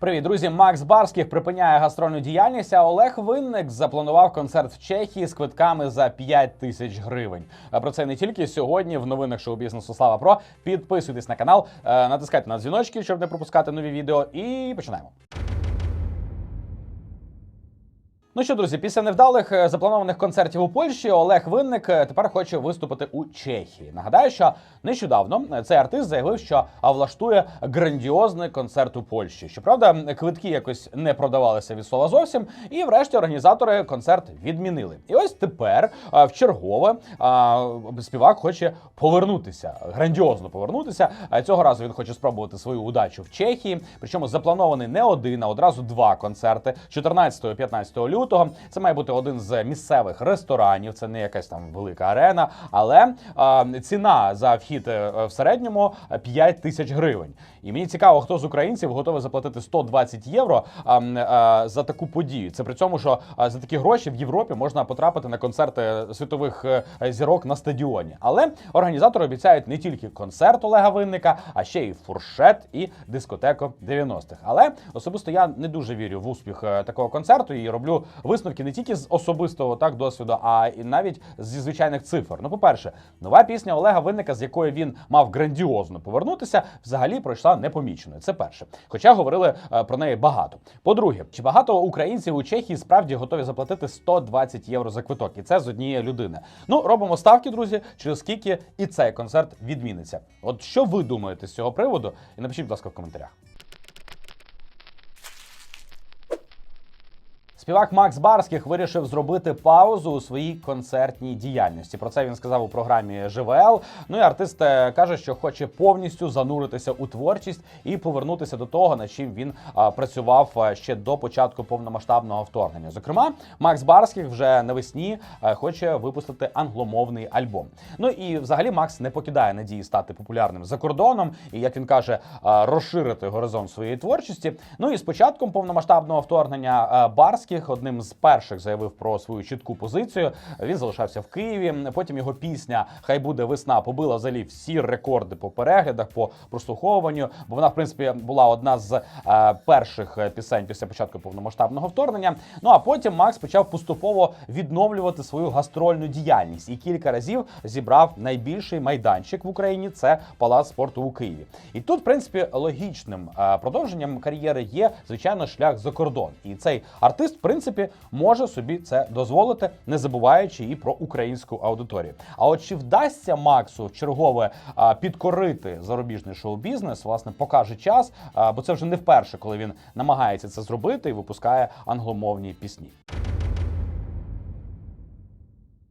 Привіт, друзі! Макс Барських припиняє гастрольну діяльність. А Олег Винник запланував концерт в Чехії з квитками за 5 тисяч гривень. А про це не тільки сьогодні в новинах шоу бізнесу Слава Про. Підписуйтесь на канал, е, натискайте на дзвіночки, щоб не пропускати нові відео. І починаємо. Ну що, друзі, після невдалих е, запланованих концертів у Польщі Олег Винник е, тепер хоче виступити у Чехії. Нагадаю, що нещодавно е, цей артист заявив, що влаштує грандіозний концерт у Польщі. Щоправда, квитки якось не продавалися від слова зовсім, і врешті організатори концерт відмінили. І ось тепер в чергове співак хоче повернутися, грандіозно повернутися. Цього разу він хоче спробувати свою удачу в Чехії. Причому запланований не один, а одразу два концерти 14-15 лютого. Це має бути один з місцевих ресторанів. Це не якась там велика арена, але а, ціна за вхід е, в середньому 5 тисяч гривень. І мені цікаво, хто з українців готовий заплатити 120 євро м, а, за таку подію. Це при цьому, що а, за такі гроші в Європі можна потрапити на концерти світових е, зірок на стадіоні. Але організатори обіцяють не тільки концерт Олега Винника, а ще й фуршет і дискотеку 90-х. Але особисто я не дуже вірю в успіх е, такого концерту і роблю висновки не тільки з особистого так досвіду, а і навіть зі звичайних цифр. Ну, по-перше, нова пісня Олега Винника, з якої він мав грандіозно повернутися, взагалі пройшла непоміченою. Це перше. Хоча говорили е, про неї багато. По-друге, чи багато українців у Чехії справді готові заплатити 120 євро за квиток? І це з однієї людини. Ну, робимо ставки, друзі, через скільки і цей концерт відміниться. От що ви думаєте з цього приводу? І напишіть, будь ласка, в коментарях. Співак Макс Барських вирішив зробити паузу у своїй концертній діяльності. Про це він сказав у програмі ЖВЛ. Ну і артист е, каже, що хоче повністю зануритися у творчість і повернутися до того, над чим він працював ще до початку повномасштабного вторгнення. Зокрема, Макс Барських вже навесні а, хоче випустити англомовний альбом. Ну і взагалі Макс не покидає надії стати популярним за кордоном і, як він каже, розширити горизонт своєї творчості. Ну і з початком повномасштабного вторгнення а, Барських одним з перших заявив про свою чітку позицію. Він залишався в Києві. Потім його пісня Хай буде весна побила взагалі всі рекорди по переглядах, по прослуховуванню. Бо вона, в принципі, була одна з е, перших пісень після початку повномасштабного вторгнення. Ну а потім Макс почав поступово відновлювати свою гастрольну діяльність і кілька разів зібрав найбільший майданчик в Україні. Це палац спорту у Києві. І тут, в принципі, логічним е, продовженням кар'єри є звичайно шлях за кордон. І цей артист, в принципі, може собі це дозволити, не забуваючи і про українську аудиторію. А от чи вдасться Максу в чергове а, підкорити зарубіжний шоу-бізнес, власне, покаже час, а, бо це вже не вперше, коли він намагається це зробити і випускає англомовні пісні.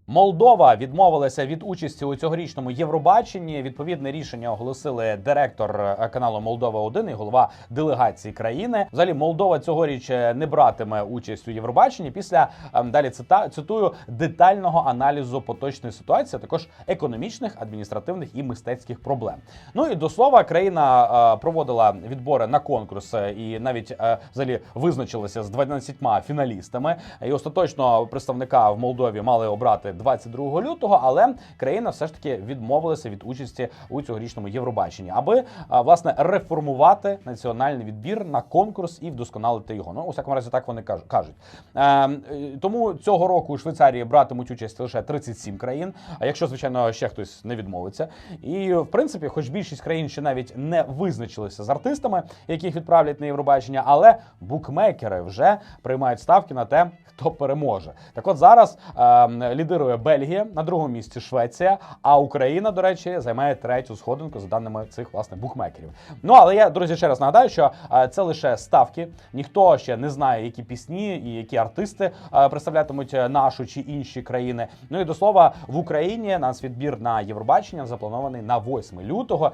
Молдова відмовилася від участі у цьогорічному Євробаченні. Відповідне рішення оголосили директор е, каналу Молдова 1 і голова делегації країни. Взагалі, Молдова цьогоріч е, не братиме участь у Євробаченні після ем, далі цита цитую детального аналізу поточної ситуації, а також економічних, адміністративних і мистецьких проблем. Ну і до слова, країна е, проводила відбори на конкурс і навіть взагалі визначилася з 12 фіналістами. І остаточно представника в Молдові мали обрати 22 лютого, але країна все ж таки відмовилася від участі у цьогорічному Євробаченні, аби власне реформувати національний відбір на конкурс і вдосконалити його. Ну, у всякому разі, так вони кажуть. кажуть. Е, е, тому цього року у Швейцарії братимуть участь лише 37 країн. А якщо звичайно ще хтось не відмовиться, і в принципі, хоч більшість країн ще навіть не визначилися з артистами, яких відправлять на Євробачення, але букмекери вже приймають ставки на те, хто переможе. Так от зараз е, лідирує Бельгія, на другому місці Швеція, а Україна, до речі, займає третю сходинку за даними цих власне букмекерів. Ну але я, друзі, ще раз нагадаю, що е, це лише ставки. Ніхто ще не знає, які пісні і які артисти е, представлятимуть нашу чи інші країни. Ну і до слова, в Україні нас відбір на Євробачення запланований на 8 лютого.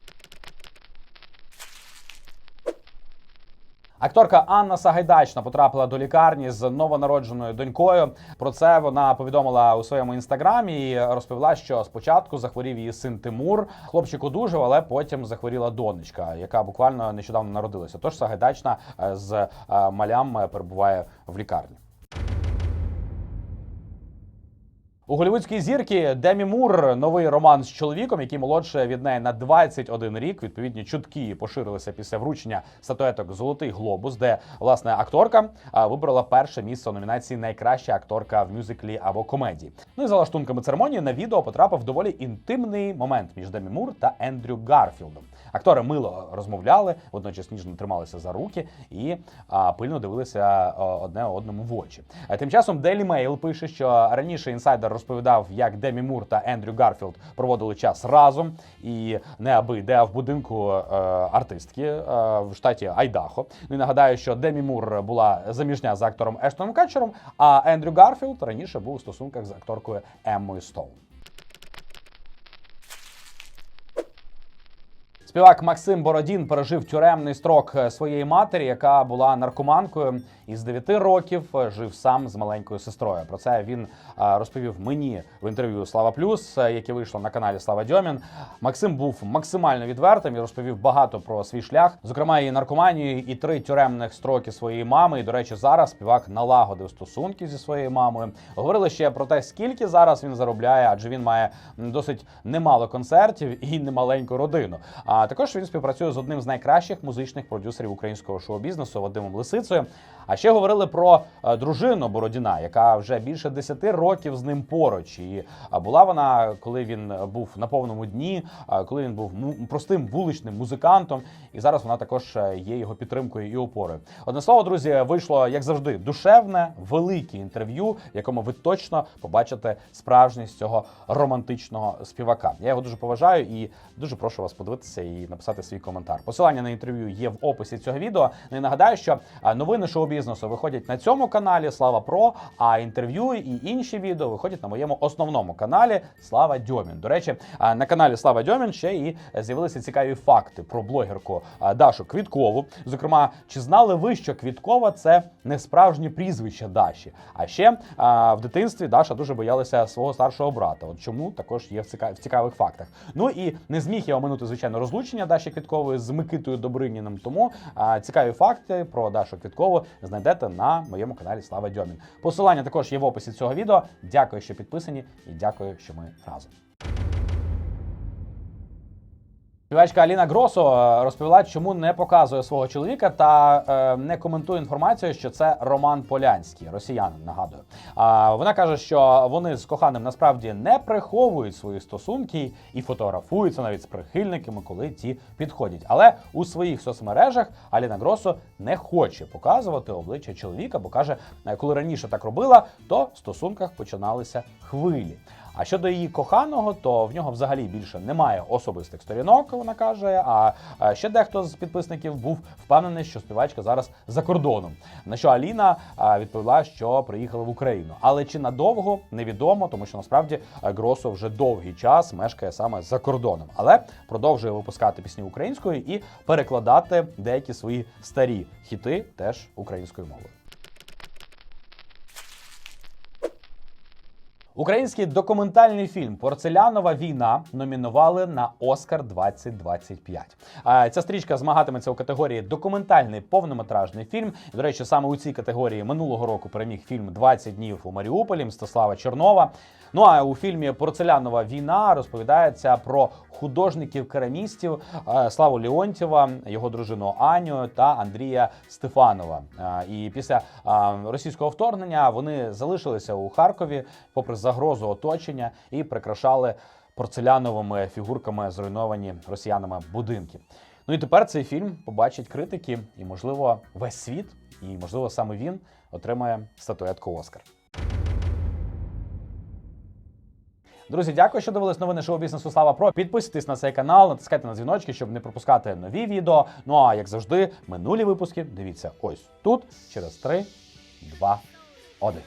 Акторка Анна Сагайдачна потрапила до лікарні з новонародженою донькою. Про це вона повідомила у своєму інстаграмі і розповіла, що спочатку захворів її син Тимур. Хлопчик одужав, але потім захворіла донечка, яка буквально нещодавно народилася. Тож Сагайдачна е, з е, малям е, перебуває в лікарні. У голівудській зірки Демі Мур новий роман з чоловіком, який молодше від неї на 21 рік. Відповідні чутки поширилися після вручення статуеток Золотий глобус, де власне акторка вибрала перше місце у номінації Найкраща акторка в мюзиклі або комедії. Ну і за лаштунками церемонії на відео потрапив доволі інтимний момент між Демі Мур та Ендрю Гарфілдом. Актори мило розмовляли, водночас ніжно трималися за руки і а, пильно дивилися одне одному в очі. Тим часом Daily Mail пише, що раніше інсайдер розповідав, як Демі Мур та Ендрю Гарфілд проводили час разом, і не аби де в будинку е, артистки е, в штаті Айдахо. Ну і нагадаю, що Демі Мур була заміжня з актором Ештоном Качером. а Ендрю Гарфілд раніше був у стосунках з акторкою Еммою Стоун. Співак Максим Бородін пережив тюремний строк е, своєї матері, яка була наркоманкою і з 9 років е, жив сам з маленькою сестрою. Про це він е, розповів мені в інтерв'ю Слава Плюс, яке вийшло на каналі Слава Дьомін. Максим був максимально відвертим і розповів багато про свій шлях, зокрема і наркоманію, і три тюремних строки своєї мами. І до речі, зараз співак налагодив стосунки зі своєю мамою. Говорили ще про те, скільки зараз він заробляє, адже він має досить немало концертів і немаленьку родину. А також він співпрацює з одним з найкращих музичних продюсерів українського шоу-бізнесу Вадимом Лисицею. А ще говорили про е, дружину Бородіна, яка вже більше 10 років з ним поруч. І була вона, коли він був на повному дні, коли він був простим вуличним музикантом. І зараз вона також е, є його підтримкою і опорою. Одне слово, друзі, вийшло як завжди душевне, велике інтерв'ю, в якому ви точно побачите справжність цього романтичного співака. Я його дуже поважаю і дуже прошу вас подивитися і написати свій коментар. Посилання на інтерв'ю є в описі цього відео. Ну і нагадаю, що новини шоу-бізнесу виходять на цьому каналі Слава Про, а інтерв'ю і інші відео виходять на моєму основному каналі Слава Дьомін. До речі, на каналі Слава Дьомін ще і з'явилися цікаві факти про блогерку Дашу Квіткову. Зокрема, чи знали ви, що Квіткова це не справжнє прізвище Даші? А ще в дитинстві Даша дуже боялася свого старшого брата. От чому також є в цікавих фактах. Ну і не зміг я оминути звичайно розлучення Даші Квіткової з Микитою Добриніним. Тому а, цікаві факти про Дашу Квіткову знайдете на моєму каналі Слава Дьомін. Посилання також є в описі цього відео. Дякую, що підписані, і дякую, що ми разом. Співачка Аліна Гросо е, розповіла, чому не показує свого чоловіка та е, не коментує інформацію, що це Роман Полянський, росіянин. Нагадую. А вона каже, що вони з коханим насправді не приховують свої стосунки і фотографуються навіть з прихильниками, коли ті підходять. Але у своїх соцмережах Аліна Гросо не хоче показувати обличчя чоловіка, бо каже, е, коли раніше так робила, то в стосунках починалися хвилі. А щодо її коханого, то в нього взагалі більше немає особистих сторінок, вона каже. А ще дехто з підписників був впевнений, що співачка зараз за кордоном. На що Аліна відповіла, що приїхала в Україну. Але чи надовго невідомо, тому що насправді Гросо вже довгий час мешкає саме за кордоном, але продовжує випускати пісні українською і перекладати деякі свої старі хіти теж українською мовою. Український документальний фільм Порцелянова війна номінували на Оскар 2025. А Ця стрічка змагатиметься у категорії документальний повнометражний фільм. До речі, саме у цій категорії минулого року переміг фільм «20 днів у Маріуполі Мстислава Чернова. Ну а у фільмі Порцелянова війна розповідається про художників-керамістів Славу Леонтьєва, його дружину Аню та Андрія Стефанова. І після російського вторгнення вони залишилися у Харкові, попри загрозу оточення, і прикрашали порцеляновими фігурками зруйновані росіянами будинки. Ну і тепер цей фільм побачать критики, і, можливо, весь світ, і можливо саме він отримає статуетку Оскар. Друзі, дякую, що дивились новини шоу бізнесу Слава Про. Підписуйтесь на цей канал, натискайте на дзвіночки, щоб не пропускати нові відео. Ну а як завжди, минулі випуски дивіться ось тут через 3, 2, 1.